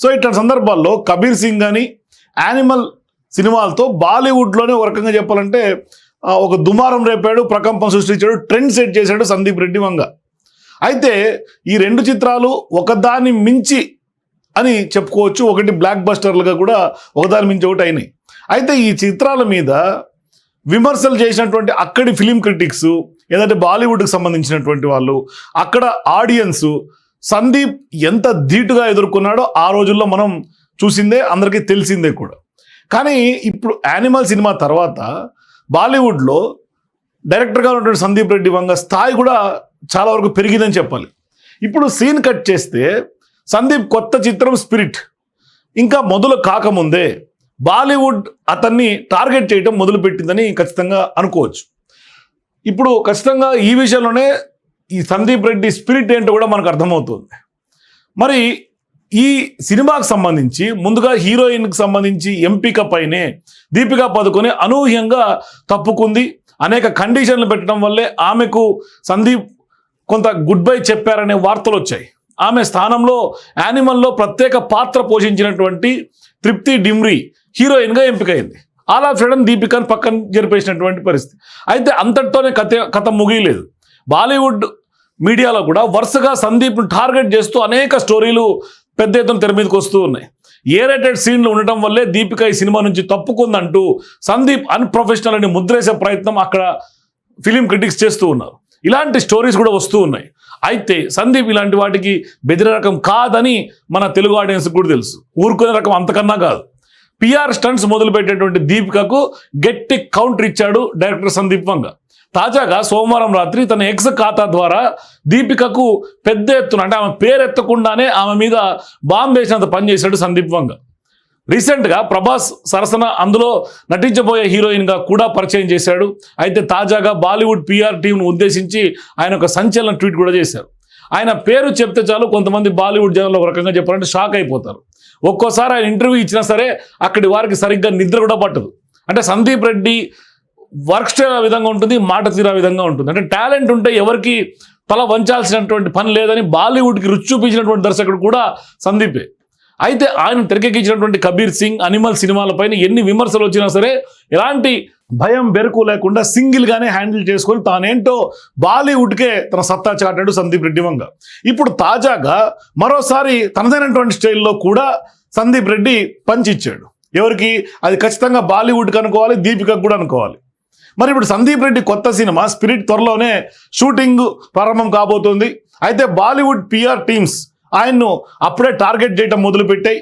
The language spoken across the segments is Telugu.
సో ఇట్లాంటి సందర్భాల్లో కబీర్ సింగ్ కానీ యానిమల్ సినిమాలతో బాలీవుడ్లోనే ఒక రకంగా చెప్పాలంటే ఒక దుమారం రేపాడు ప్రకంపం సృష్టించాడు ట్రెండ్ సెట్ చేశాడు సందీప్ రెడ్డి వంగ. అయితే ఈ రెండు చిత్రాలు ఒకదాని మించి అని చెప్పుకోవచ్చు ఒకటి బ్లాక్ బస్టర్లుగా కూడా ఒకదాని మించి ఒకటి అయినాయి. అయితే ఈ చిత్రాల మీద విమర్శలు చేసినటువంటి అక్కడి ఫిలిం క్రిటిక్స్ ఏదంటే బాలీవుడ్కి సంబంధించినటువంటి వాళ్ళు అక్కడ ఆడియన్స్ సందీప్ ఎంత ధీటుగా ఎదుర్కొన్నాడో ఆ రోజుల్లో మనం చూసిందే అందరికీ తెలిసిందే కూడా. కానీ ఇప్పుడు యానిమల్ సినిమా తర్వాత బాలీవుడ్లో డైరెక్టర్గా ఉన్నటువంటి సందీప్ రెడ్డి వంగ స్థాయి కూడా చాలా వరకు పెరిగిందని చెప్పాలి. ఇప్పుడు సీన్ కట్ చేస్తే సందీప్ కొత్త చిత్రం స్పిరిట్. ఇంకా మొదలు కాకముందే బాలీవుడ్ అతన్ని టార్గెట్ చేయడం మొదలుపెట్టిందని ఖచ్చితంగా అనుకోవచ్చు. ఇప్పుడు ఖచ్చితంగా ఈ విషయంలోనే ఈ సందీప్ రెడ్డి స్పిరిట్ ఏంటో కూడా మనకు అర్థమవుతుంది. మరి ఈ సినిమాకు సంబంధించి ముందుగా హీరోయిన్కి సంబంధించి ఎంపిక పైనే దీపికా పదుకొని అనూహ్యంగా తప్పుకుంది. అనేక కండిషన్లు పెట్టడం వల్లే ఆమెకు సందీప్ కొంత గుడ్ బై చెప్పారనే వార్తలు వచ్చాయి. ఆమె స్థానంలో యానిమల్లో ప్రత్యేక పాత్ర పోషించినటువంటి తృప్తి డిమ్రీ హీరోయిన్గా ఎంపికైంది. ఆల్ ఆఫ్ సడన్ దీపికను పక్కన జరిపేసినటువంటి పరిస్థితి. అయితే అంతటితోనే కథ కథ ముగియలేదు. బాలీవుడ్ మీడియాలో కూడా వరుసగా సందీప్ను టార్గెట్ చేస్తూ అనేక స్టోరీలు పెద్ద ఎత్తున తెర మీదకి వస్తూ ఉన్నాయి. ఏ రేటెడ్ సీన్లు ఉండటం వల్లే దీపిక ఈ సినిమా నుంచి తప్పుకుందంటూ సందీప్ అన్ప్రొఫెషనల్ అని ముద్రేసే ప్రయత్నం అక్కడ ఫిలిం క్రిటిక్స్ చేస్తూ ఉన్నారు. ఇలాంటి స్టోరీస్ కూడా వస్తూ ఉన్నాయి. అయితే సందీప్ ఇలాంటి వాటికి బెదిరే రకం కాదని మన తెలుగు ఆడియన్స్ కూడా తెలుసు. ఊరుకునే రకం అంతకన్నా కాదు. పిఆర్ స్టంట్స్ మొదలుపెట్టేటువంటి దీపికకు గట్టి కౌంటర్ ఇచ్చాడు డైరెక్టర్ సందీప్ వంగ. తాజాగా సోమవారం రాత్రి తన ఎక్స్ ఖాతా ద్వారా దీపికకు పెద్ద ఎత్తున అంటే ఆమె పేరెత్తకుండానే ఆమె మీద బాంబు వేసినంత పనిచేశాడు సందీప్ వంగ. రీసెంట్గా ప్రభాస్ సరసన అందులో నటించబోయే హీరోయిన్గా కూడా పరిచయం చేశాడు. అయితే తాజాగా బాలీవుడ్ పిఆర్ టీంను ఉద్దేశించి ఆయన ఒక సంచలన ట్వీట్ కూడా చేశారు. ఆయన పేరు చెప్తే చాలు కొంతమంది బాలీవుడ్ జనంలో ఒక రకంగా చెప్పారంటే షాక్ అయిపోతారు. ఒక్కోసారి ఆయన ఇంటర్వ్యూ ఇచ్చినా సరే అక్కడి వారికి సరిగ్గా నిద్ర కూడా పట్టదు. అంటే సందీప్ రెడ్డి వర్క్ స్టైల్ ఆ విధంగా ఉంటుంది మాట తీరా విధంగా ఉంటుంది. అంటే టాలెంట్ ఉంటే ఎవరికి తల వంచాల్సినటువంటి పని లేదని బాలీవుడ్కి రుచి చూపించినటువంటి దర్శకుడు కూడా సందీపే. అయితే ఆయన తెరకెక్కించినటువంటి కబీర్ సింగ్ అనిమల్ సినిమాలపైన ఎన్ని విమర్శలు వచ్చినా సరే ఎలాంటి భయం బెరుకు లేకుండా సింగిల్గానే హ్యాండిల్ చేసుకొని తానేంటో బాలీవుడ్కే తన సత్తా చాటాడు సందీప్ రెడ్డి వంగ. ఇప్పుడు తాజాగా మరోసారి తనదైనటువంటి స్టైల్లో కూడా సందీప్ రెడ్డి పంచిచ్చాడు ఎవరికి? అది ఖచ్చితంగా బాలీవుడ్కి అనుకోవాలి దీపికకు కూడా అనుకోవాలి. మరి ఇప్పుడు సందీప్ రెడ్డి కొత్త సినిమా స్పిరిట్ త్వరలోనే షూటింగ్ ప్రారంభం కాబోతుంది. అయితే బాలీవుడ్ పిఆర్ టీమ్స్ ఆయన్ను అప్పుడే టార్గెట్ చేయడం మొదలుపెట్టాయి.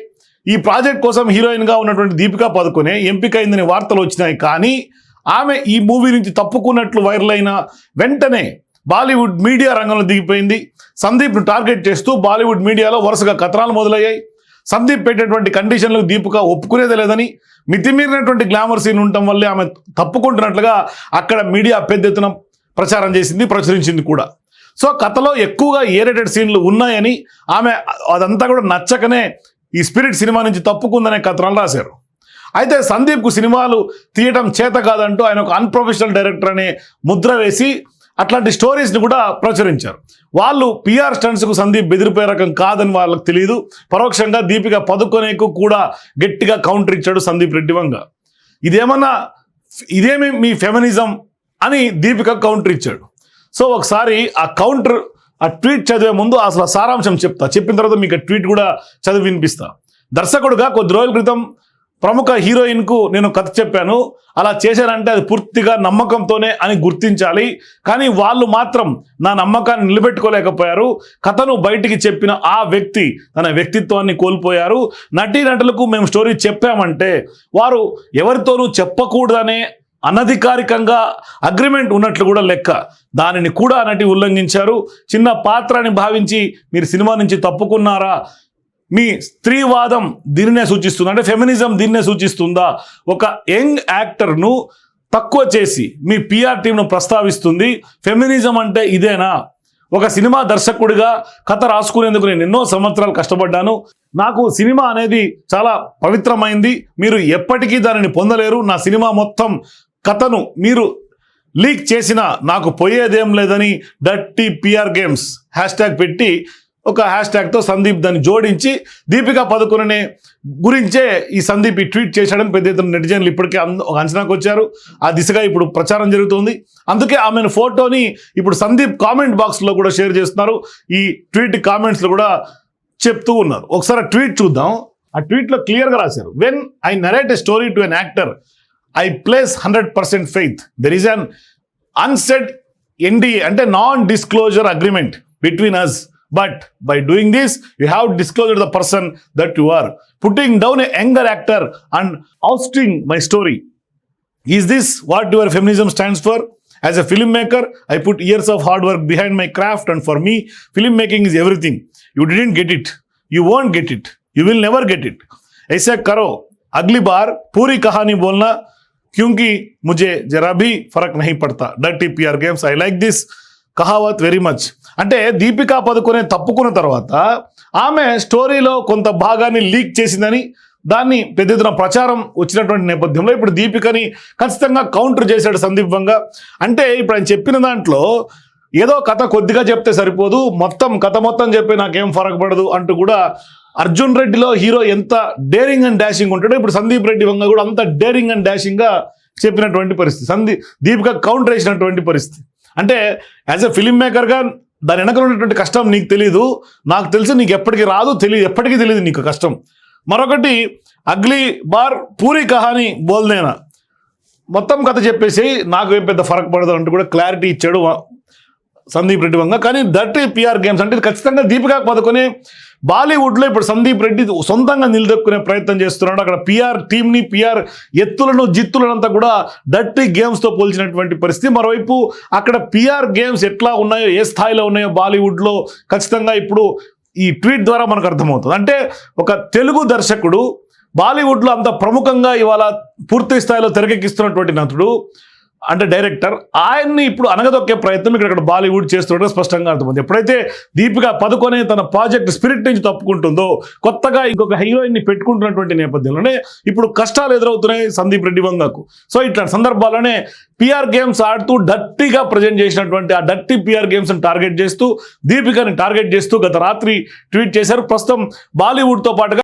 ఈ ప్రాజెక్ట్ కోసం హీరోయిన్గా ఉన్నటువంటి దీపికా పదుకునే ఎంపికైందని వార్తలు వచ్చినాయి. కానీ ఆమె ఈ మూవీ నుంచి తప్పుకున్నట్లు వైరల్ అయిన వెంటనే బాలీవుడ్ మీడియా రంగంలో దిగిపోయింది. సందీప్ను టార్గెట్ చేస్తూ బాలీవుడ్ మీడియాలో వరుసగా కథనాలు మొదలయ్యాయి. సందీప్ పెట్టేటువంటి కండిషన్లకు దీపిక ఒప్పుకునేది లేదని మితిమీరినటువంటి గ్లామర్ సీన్ ఉండటం వల్లే ఆమె తప్పుకుంటున్నట్లుగా అక్కడ మీడియా పెద్ద ఎత్తున ప్రచారం చేసింది ప్రచురించింది కూడా. సో కథలో ఎక్కువగా ఏరేటెడ్ సీన్లు ఉన్నాయని ఆమె అదంతా కూడా నచ్చకనే ఈ స్పిరిట్ సినిమా నుంచి తప్పుకుందనే కథనాలు రాశారు అయితే సందీప్కు సినిమాలు తీయటం చేత కాదంటూ ఆయన ఒక అన్ప్రొఫెషనల్ డైరెక్టర్ అనే ముద్ర వేసి అట్లాంటి స్టోరీస్ని కూడా ప్రచురించారు. వాళ్ళు పిఆర్ స్టంట్స్కు సందీప్ బెదిరిపోయే రకం కాదని వాళ్ళకి తెలియదు పరోక్షంగా దీపిక పదుకొనేకు కూడా గట్టిగా కౌంటర్ ఇచ్చాడు సందీప్ రెడ్డి వంగ. ఇదేమన్నా ఇదేమి మీ ఫెమినిజం అని దీపిక కౌంటర్ ఇచ్చాడు. సో ఒకసారి ఆ కౌంటర్ ఆ ట్వీట్ చదివే ముందు అసలు సారాంశం చెప్తా. చెప్పిన తర్వాత మీకు ట్వీట్ కూడా చదివి వినిపిస్తా. దర్శకుడుగా కొద్ది రోజుల క్రితం ప్రముఖ హీరోయిన్కు నేను కథ చెప్పాను. అలా చేశానంటే అది పూర్తిగా నమ్మకంతోనే అని గుర్తించాలి. కానీ వాళ్ళు మాత్రం నా నమ్మకాన్ని నిలబెట్టుకోలేకపోయారు. కథను బయటికి చెప్పిన ఆ వ్యక్తి తన వ్యక్తిత్వాన్ని కోల్పోయారు. నటీనటులకు మేము స్టోరీ చెప్పామంటే వారు ఎవరితోనూ చెప్పకూడదనే అనధికారికంగా అగ్రిమెంట్ ఉన్నట్లు కూడా లెక్క. దానిని కూడా నటి ఉల్లంఘించారు. చిన్న పాత్రని భావించి మీరు సినిమా నుంచి తప్పుకున్నారా? మీ స్త్రీవాదం దీనినే సూచిస్తుంది. అంటే ఫెమినిజం దీన్నే సూచిస్తుందా? ఒక యంగ్ యాక్టర్ను తక్కువ చేసి మీ పిఆర్ టీంను ప్రస్తావిస్తుంది. ఫెమినిజం అంటే ఇదేనా? ఒక సినిమా దర్శకుడిగా కథ రాసుకునేందుకు నేను ఎన్నో సంవత్సరాలు కష్టపడ్డాను. నాకు సినిమా అనేది చాలా పవిత్రమైంది. మీరు ఎప్పటికీ దానిని పొందలేరు. నా సినిమా మొత్తం కథను మీరు లీక్ చేసిన నాకు పోయేదేం లేదని డట్టి పిఆర్ గేమ్స్ హ్యాష్ ట్యాగ్ పెట్టి ఒక హ్యాష్ ట్యాగ్తో సందీప్ దాన్ని జోడించి దీపికా పదుకొననే గురించే ఈ సందీప్ ఈ ట్వీట్ చేశాడని పెద్ద ఎత్తున నెటిజన్లు ఇప్పటికే ఒక అంచనాకు వచ్చారు. ఆ దిశగా ఇప్పుడు ప్రచారం జరుగుతుంది. అందుకే ఆమెను ఫోటోని ఇప్పుడు సందీప్ కామెంట్ బాక్స్లో కూడా షేర్ చేస్తున్నారు. ఈ ట్వీట్ కామెంట్స్లో కూడా చెప్తూ ఉన్నారు. ఒకసారి ట్వీట్ చూద్దాం. ఆ ట్వీట్లో క్లియర్గా రాశారు. When I narrate a story to an actor I place hundred percent faith there is an unsaid NDA అంటే non disclosure agreement between us but by doing this you have disclosure the person that you are putting down a younger actor and ousting my story is this what your feminism stands for as a film maker I put years of hard work behind my craft and for me film making is everything you didn't get it you won't get it you will never get it ऐसे करो अगली बार पूरी कहानी बोलना क्योंकि मुझे जरा भी फर्क नहीं पड़ता dirty PR games I like this కహావత్ very much అంటే దీపికా పదుకొనే తప్పుకున్న తర్వాత ఆమె స్టోరీలో కొంత భాగాన్ని లీక్ చేసిందని దాన్ని పెద్ద ఎత్తున ప్రచారం వచ్చినటువంటి నేపథ్యంలో ఇప్పుడు దీపికని ఖచ్చితంగా కౌంటర్ చేశాడు సందీప్ వంగ అంటే ఇప్పుడు ఆయన చెప్పిన దాంట్లో ఏదో కథ కొద్దిగా చెప్తే సరిపోదు మొత్తం కథ మొత్తం చెప్పి నాకేం ఫరక్ పడదు అంటూ కూడా అర్జున్ రెడ్డిలో హీరో ఎంత డేరింగ్ అండ్ డాషింగ్ ఉంటాడో ఇప్పుడు సందీప్ రెడ్డి వంగ కూడా అంత డేరింగ్ అండ్ డాషింగ్గా చెప్పినటువంటి పరిస్థితి. సందీప్ దీపిక కౌంటర్ వేసినటువంటి పరిస్థితి. అంటే యాజ్ ఎ ఫిలిం మేకర్గా దాని వెనకలు ఉన్నటువంటి కష్టం నీకు తెలియదు నాకు తెలిసి నీకు ఎప్పటికీ రాదు తెలియదు ఎప్పటికీ తెలియదు నీకు కష్టం. మరొకటి అగ్లీ బార్ పూరి కహాని బోల్దేనా? మొత్తం కథ చెప్పేసి నాకు ఏం పెద్ద ఫరక్ పడదు అంటూ కూడా క్లారిటీ ఇచ్చాడు సందీప్ రెడ్డి వంగ. కానీ దట్ పిఆర్ గేమ్స్ అంటే ఇది ఖచ్చితంగా దీపికా పదుకొని బాలీవుడ్లో ఇప్పుడు సందీప్ రెడ్డి సొంతంగా నిలదొక్కునే ప్రయత్నం చేస్తున్నాడు. అక్కడ పిఆర్ టీమ్ని పిఆర్ ఎత్తులను జిత్తులను అంతా కూడా డర్టీ గేమ్స్తో పోల్చినటువంటి పరిస్థితి. మరోవైపు అక్కడ పిఆర్ గేమ్స్ ఎట్లా ఉన్నాయో ఏ స్థాయిలో ఉన్నాయో బాలీవుడ్లో ఖచ్చితంగా ఇప్పుడు ఈ ట్వీట్ ద్వారా మనకు అర్థమవుతుంది. అంటే ఒక తెలుగు దర్శకుడు బాలీవుడ్లో అంత ప్రముఖంగా ఇవాళ పూర్తి స్థాయిలో తెరకెక్కిస్తున్నటువంటి నటుడు అంటే డైరెక్టర్ ఆయన్ని ఇప్పుడు అనగదొక్కే ప్రయత్నం ఇక్కడ ఇక్కడ బాలీవుడ్ చేస్తుండడం స్పష్టంగా అర్థమైంది. ఎప్పుడైతే దీపిక పదుకొనే తన ప్రాజెక్ట్ స్పిరిట్ నుంచి తప్పుకుంటుందో కొత్తగా ఇంకొక హీరోయిన్ని పెట్టుకుంటున్నటువంటి నేపథ్యంలోనే ఇప్పుడు కష్టాలు ఎదురవుతున్నాయి సందీప్ రెడ్డి వంగకు. సో ఇట్లాంటి సందర్భాల్లోనే పిఆర్ గేమ్స్ ఆడుతూ డట్టిగా ప్రజెంట్ చేసినటువంటి ఆ డట్టి పిఆర్ గేమ్స్ టార్గెట్ చేస్తూ దీపికని టార్గెట్ చేస్తూ గత రాత్రి ట్వీట్ చేశారు. ప్రస్తుతం బాలీవుడ్తో పాటుగా